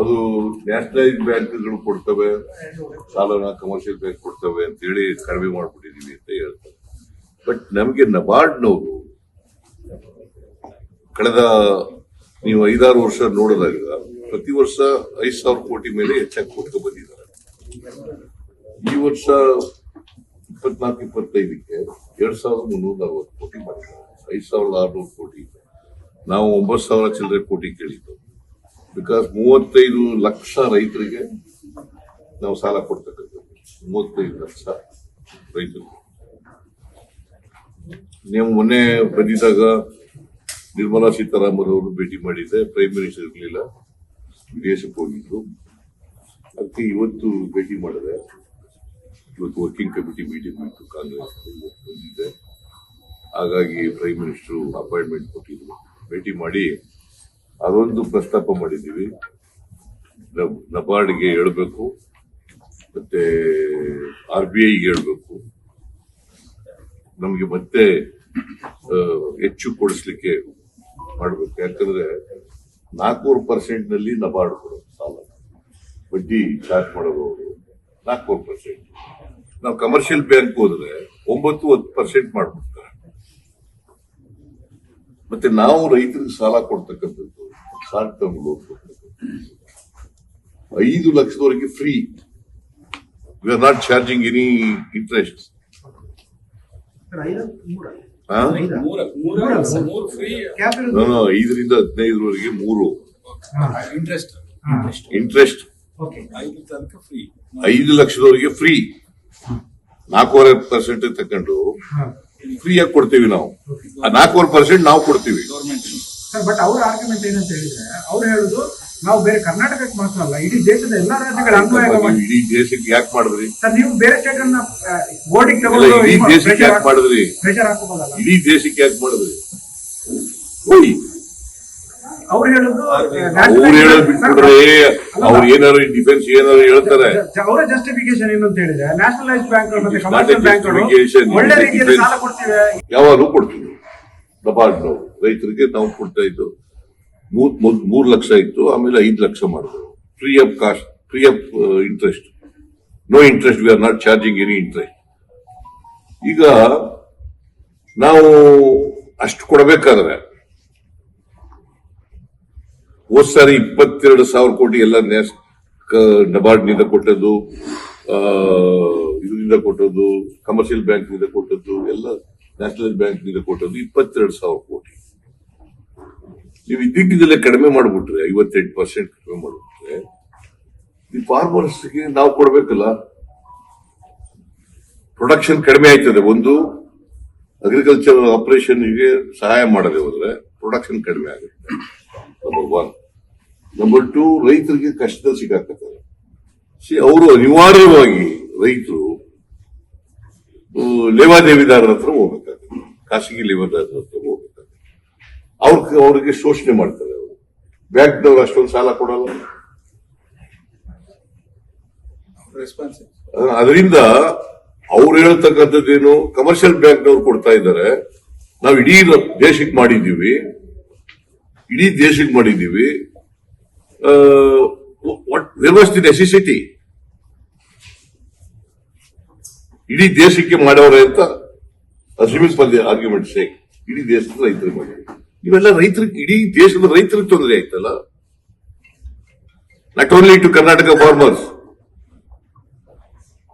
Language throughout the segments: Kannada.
ಅದು ನ್ಯಾಷನಲೈಸ್ ಬ್ಯಾಂಕ್ಗಳು ಕೊಡ್ತವೆ, ಸಾಲನ ಕಮರ್ಷಿಯಲ್ ಬ್ಯಾಂಕ್ ಕೊಡ್ತವೆ ಅಂತ ಹೇಳಿ ಕಡಿಮೆ ಮಾಡ್ಬಿಟ್ಟಿದೀವಿ ಅಂತ ಹೇಳ್ತಾರೆ. ಬಟ್ ನಮಗೆ ನಬಾರ್ಡ್ನವರು ಕಳೆದ ನೀವು ಐದಾರು ವರ್ಷ ನೋಡಿದಾಗ ಪ್ರತಿ ವರ್ಷ ಐದ್ ಸಾವಿರ ಕೋಟಿ ಮೇಲೆ ಹೆಚ್ಚಾಗಿ ಕೊಟ್ಟು ಬಂದಿದ್ದಾರೆ. ಈ ವರ್ಷ ಇಪ್ಪತ್ನಾಲ್ಕು, ಇಪ್ಪತ್ತೈದಕ್ಕೆ ಎರಡ್ ಸಾವಿರದ ಮುನ್ನೂರ ನಲವತ್ತು ಕೋಟಿ ಮಾಡಿದ್ದಾರೆ ಐದು ಸಾವಿರದ ಆರ್ನೂರು ಕೋಟಿ. ನಾವು ಒಂಬತ್ತು ಸಾವಿರ ಚಿಲ್ಲರೆ ಕೋಟಿ ಕೇಳಿದ್ದು ಬಿಕಾಸ್ ಮೂವತ್ತೈದು ಲಕ್ಷ ರೈತರಿಗೆ ನಾವು ಸಾಲ ಕೊಡ್ತಕ್ಕಂಥದ್ದು. ಮೂವತ್ತೈದು ಲಕ್ಷ ರೈತರಿಗೆ ನೀವು ಮೊನ್ನೆ ಬಂದಿದ್ದಾಗ ನಿರ್ಮಲಾ ಸೀತಾರಾಮನ್ ಅವರು ಭೇಟಿ ಮಾಡಿದ್ದೆ ಪ್ರೈಮ್ ಮಿನಿಸ್ಟರ್ ಇರಲಿಲ್ಲ. ವಿದೇಶಕ್ಕೆ ಹೋಗಿದ್ರು. ಅದಕ್ಕೆ ಇವತ್ತು ಭೇಟಿ ಮಾಡಿದೆ ಇವತ್ತು ವರ್ಕಿಂಗ್ ಕಮಿಟಿ ಮೀಟಿಂಗ್ ಇತ್ತು. ಕಾಂಗ್ರೆಸ್ ಬಂದಿದ್ದೆ ಹಾಗಾಗಿ ಪ್ರೈಮ್ ಮಿನಿಸ್ಟರ್ ಅಪಾಯಿಂಟ್ಮೆಂಟ್ ಕೊಟ್ಟಿದ್ರು. ಭೇಟಿ ಮಾಡಿ ಅದೊಂದು ಪ್ರಸ್ತಾಪ ಮಾಡಿದ್ದೀವಿ. ನಬ್- ನಬಾರ್ಡ್ಗೆ ಹೇಳ್ಬೇಕು, ಮತ್ತೆ ಆರ್ ಬಿ ಐಗೆ ಹೇಳ್ಬೇಕು. ನಮಗೆ ಮತ್ತೆ ಹೆಚ್ಚು ಕೊಡಿಸ್ಲಿಕ್ಕೆ ಮಾಡಬೇಕು. ಯಾಕಂದ್ರೆ ನಾಲ್ಕೂವರೆ ಪರ್ಸೆಂಟ್ನಲ್ಲಿ ನಬಾರ್ಡ್ ಕೊಡೋದು ಸಾಲ. ಬಡ್ಡಿ ಚಾರ್ಜ್ ಮಾಡೋದು ಅವರು. ನಾಲ್ಕೂವರೆ ಪರ್ಸೆಂಟ್. ನಾವು ಕಮರ್ಷಿಯಲ್ ಬ್ಯಾಂಕ್ ಹೋದ್ರೆ ಒಂಬತ್ತು ಹತ್ತು ಪರ್ಸೆಂಟ್ ಮಾಡ್ಬಿಡ್ತಾರೆ. ಮತ್ತೆ ನಾವು ರೈತರಿಗೆ ಸಾಲ ಕೊಡ್ತಕ್ಕಂಥದ್ದು ಶಾರ್ಟ್ ಟರ್ಮ್ ಲೋನ್ ಕೊಡ್ತಕ್ಕಂಥದ್ದು ಐದು ಲಕ್ಷದವರೆಗೆ free we are not charging any interest ಮೂರ ಮೂರ ಮೂರು ಫ್ರೀ ಐದರಿಂದ ಹದಿನೈದರವರೆಗೆ ಮೂರು. ಇಂಟ್ರೆಸ್ಟ್ ಇಂಟ್ರೆಸ್ಟ್ ಓಕೆ ಐದು ತನಕ ಫ್ರೀ ಐದು ಲಕ್ಷದವರೆಗೆ ಫ್ರೀ ನಾಲ್ಕೂವರೆ ಪರ್ಸೆಂಟ್ ತಕೊಂಡು ಫ್ರೀಯಾಗಿ ಕೊಡ್ತೀವಿ ನಾವು. ಆ ನಾಲ್ಕೂವರೆ ಪರ್ಸೆಂಟ್ ನಾವು ಕೊಡ್ತೀವಿ. ಗೌರ್ಮೆಂಟ್ ಸರ್ ಬಟ್ ಅವ್ರ ಆರ್ಗ್ಯುಮೆಂಟ್ ಏನಂತ ಹೇಳಿದ್ರೆ ಅವ್ರು ಹೇಳುದು ನಾವು ಬೇರೆ ಕರ್ನಾಟಕಕ್ಕೆ ಮಾತ್ರ ಅಲ್ಲ ಇಡೀ ದೇಶದ ಎಲ್ಲಾ ರಾಜ್ಯಗಳ ಅನ್ವಯ ಮಾಡಿ ಇಡೀ ದೇಶಕ್ಕೆ ಯಾಕೆ ಮಾಡಿದ್ರಿ? ಸರ್ ನೀವು ಬೇರೆ ಸ್ಟೇಟ್ ಅನ್ನ ಬೋರ್ಡಿಗೆ ಇಡೀ ದೇಶಕ್ಕೆ ಯಾಕೆ ಮಾಡಿದ್ರಿ? ಪ್ರೆಷರ್ ಹಾಕೋಬೋದಲ್ಲ ಇಡೀ ದೇಶಕ್ಕೆ ಯಾಕೆ ಮಾಡಿದ್ರಿ? ಹೋಗಿ ಅವ್ರು ಹೇಳುದು ಅವ್ರು ಹೇಳೋದ್. ಬಿಟ್ಬಿಡ್ರೆ ಅವ್ರು ಏನಾರು ಡಿಫೆನ್ಸ್ ಏನಾರು ಹೇಳ್ತಾರೆ. ಅವರ ಜಸ್ಟಿಫಿಕೇಶನ್ ಏನು ಅಂತ ಹೇಳಿದ್ರೆ ನ್ಯಾಷನಲೈಸ್ ಬ್ಯಾಂಕ್ ಮತ್ತೆ ಕಮರ್ಷಿಯಲ್ justification, ಒಳ್ಳೆ ರೀತಿಯಲ್ಲಿ. ಸಾಲ ಕೊಡ್ತಿವೆ ಯಾವಾಗಲೂ ಕೊಡ್ತೀವಿ. ನಬಾರ್ಡ್ ರೈತರಿಗೆ ನಾವು ಕೊಡ್ತಾ ಇದ್ದು ಮೂರ್ ಮೂರ್- ಮೂರ್ ಲಕ್ಷ ಇತ್ತು ಆಮೇಲೆ ಐದು ಲಕ್ಷ ಮಾಡಿದ್ರು. Free of cost free of interest no interest we are not charging any interest ಈಗ ನಾವು ಅಷ್ಟು ಕೊಡಬೇಕಾದ್ರೆ ಹೋದ್ ಸಾರಿ ಇಪ್ಪತ್ತೆರಡು ಸಾವಿರ ಕೋಟಿ ಎಲ್ಲ ನ್ಯಾಷ್ ನಬಾರ್ಡ್ನಿಂದ ಕೊಟ್ಟದ್ದು ಇದರಿಂದ ಕೊಟ್ಟದ್ದು ಕಮರ್ಷಿಯಲ್ ಬ್ಯಾಂಕ್ನಿಂದ ಕೊಟ್ಟದ್ದು, ಎಲ್ಲ ನ್ಯಾಷನಲ್ ಬ್ಯಾಂಕ್ನಿಂದ ಕೊಟ್ಟದ್ದು ಇಪ್ಪತ್ತೆರಡು ಸಾವಿರ ಕೋಟಿ. ನೀವು ಇದ್ದಕ್ಕಿದ್ದಲ್ಲೇ ಕಡಿಮೆ ಮಾಡ್ಬಿಟ್ರೆ, ಐವತ್ತೆಂಟು ಪರ್ಸೆಂಟ್ ಕಡಿಮೆ ಮಾಡ್ಬಿಟ್ರೆ, ಈ ಫಾರ್ಮರ್ಸ್ಗೆ ನಾವು ಕೊಡಬೇಕಲ್ಲ. ಪ್ರೊಡಕ್ಷನ್ ಕಡಿಮೆ ಆಯ್ತದೆ. ಒಂದು ಅಗ್ರಿಕಲ್ಚರ್ ಆಪರೇಷನ್ಗೆ ಸಹಾಯ ಮಾಡದೆ ಹೋದ್ರೆ ಪ್ರೊಡಕ್ಷನ್ ಕಡಿಮೆ ಆಗುತ್ತೆ. ನಂಬರ್ ಒನ್ ನಂಬರ್ ಟೂ ರೈತರಿಗೆ ಕಷ್ಟ ಸಿಗಾಕತ್ತಾರೆ ಸಿ ಅವರು ಅನಿವಾರ್ಯವಾಗಿ ರೈತರು ಲೇವಾದೇವಿದಾರರ ಹತ್ರ ಹೋಗ್ಬೇಕಾಗ್ತದೆ ಖಾಸಗಿ ಲೇವಾದಾರರ ಹತ್ರ ಹೋಗ್ಬೇಕಾಗ್ತದೆ ಅವ್ರ ಅವ್ರಿಗೆ ಶೋಷಣೆ ಮಾಡ್ತಾರೆ ಅವರು. ಬ್ಯಾಂಕ್ನವ್ರು ಅಷ್ಟೊಂದು ಸಾಲ ಕೊಡಲ್ಲ. ಅದರಿಂದ ಅವ್ರು ಹೇಳ್ತಕ್ಕಂಥದ್ದೇನು ಕಮರ್ಷಿಯಲ್ ಬ್ಯಾಂಕ್ನವ್ರು ಕೊಡ್ತಾ ಇದ್ದಾರೆ. ನಾವು ಇಡೀ ದೇಶಕ್ಕೆ ಮಾಡಿದ್ದೀವಿ. ಇಡೀ ದೇಶಕ್ಕೆ ಮಾಡಿದ್ದೀವಿ. ವಾಟ್ ದಿ ನೆಸೆಸಿಟಿ ಇಡೀ ದೇಶಕ್ಕೆ ಮಾಡೋರೆ ಅಂತ ಅಸಿಮಿತ್ ಪಲ್ಯ ಆರ್ಗ್ಯುಮೆಂಟ್ ಸೇಕ್ ಇಡೀ ದೇಶದ ರೈತರಿಗೆ ಮಾಡಿ ಇವೆಲ್ಲ ರೈತರಿಗೆ, ಇಡೀ ದೇಶದ ರೈತರಿಗೆ ತೊಂದರೆ ಆಯ್ತಲ್ಲ? Not only to Karnataka farmers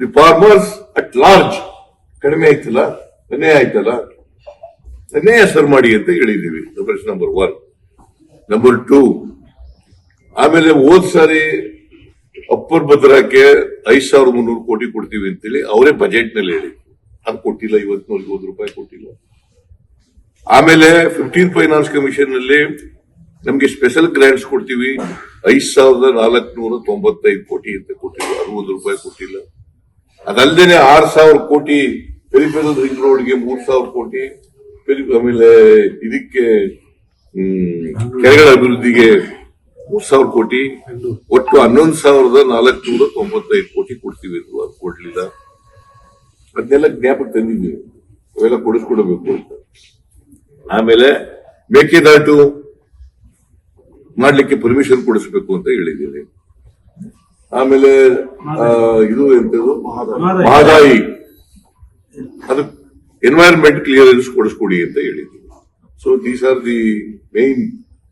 the farmers at large ಕಡಿಮೆ ಆಯ್ತಲ್ಲ? ಅನ್ಯಾಯ ಆಯ್ತಲ್ಲ? ಅನ್ಯಾಯ ಸರ್ ಮಾಡಿ ಅಂತ ಹೇಳಿದೀವಿ ನಂಬರ್ ಒನ್ ನಂಬರ್ ಟೂ ಆಮೇಲೆ ಹೋದ್ ಸಾರಿ ಅಪ್ಪರ್ ಭದ್ರಾಕ್ಕೆ ಐದ್ ಸಾವಿರದ ಮುನ್ನೂರು ಕೋಟಿ ಕೊಡ್ತೀವಿ ಅಂತೇಳಿ ಅವರೇ ಬಜೆಟ್ನಲ್ಲಿ ಹೇಳಿದ್ರು. ಅದು ಕೊಟ್ಟಿಲ್ಲ ಇವತ್ತಿನವರೆಗೆ ಒಂದು ರೂಪಾಯಿ ಕೊಟ್ಟಿಲ್ಲ. ಆಮೇಲೆ ಫಿಫ್ಟೀನ್ ಫೈನಾನ್ಸ್ ಕಮಿಷನ್ನಲ್ಲಿ ನಮ್ಗೆ ಸ್ಪೆಷಲ್ ಗ್ರಾಂಟ್ಸ್ ಕೊಡ್ತೀವಿ. ಐದ್ ಸಾವಿರದ ನಾಲ್ಕುನೂರ ತೊಂಬತ್ತೈದು ಕೋಟಿ ಅಂತ ಕೊಟ್ಟಿಲ್ಲ ಅರವತ್ತು ರೂಪಾಯಿ ಕೊಟ್ಟಿಲ್ಲ. ಅದಲ್ಲದೆ ಆರ್ ಸಾವಿರ ಕೋಟಿ ಪೆರಿಫೆರಲ್ ರಿಂಗ್ ರೋಡ್ಗೆ ಮೂರ್ ಸಾವಿರ ಕೋಟಿ ಆಮೇಲೆ ಇದಕ್ಕೆ ಹ್ಮ್, ಕೆರೆಗಳ ಅಭಿವೃದ್ಧಿಗೆ ಮೂರ್ ಸಾವಿರ ಕೋಟಿ ಒಟ್ಟು ಹನ್ನೊಂದು ಸಾವಿರದ ನಾಲ್ಕುನೂರ ತೊಂಬತ್ತೈದು ಕೋಟಿ ಕೊಡ್ತೀವಿ ಅದು ಕೊಡ್ಲಿಲ್ಲ ಅದನ್ನೆಲ್ಲ ಜ್ಞಾಪಕ ತಂದಿದ್ದೀವಿ. ಅವೆಲ್ಲ ಕೊಡಿಸ್ಕೊಡಬೇಕು ಅಂತ. ಆಮೇಲೆ ಮೇಕೆದಾಟು ಮಾಡ್ಲಿಕ್ಕೆ ಪರ್ಮಿಷನ್ ಕೊಡಿಸ್ಬೇಕು ಅಂತ ಹೇಳಿದ್ದೀವಿ ಆಮೇಲೆ ಇದು ಎಂತದ್ದು ಮಹದಾಯಿ. ಅದು ಎನ್ವೈರನ್ಮೆಂಟ್ ಕ್ಲಿಯರೆನ್ಸ್ ಕೊಡಿಸ್ಕೊಡಿ ಅಂತ ಹೇಳಿದ್ದೀವಿ so these are the main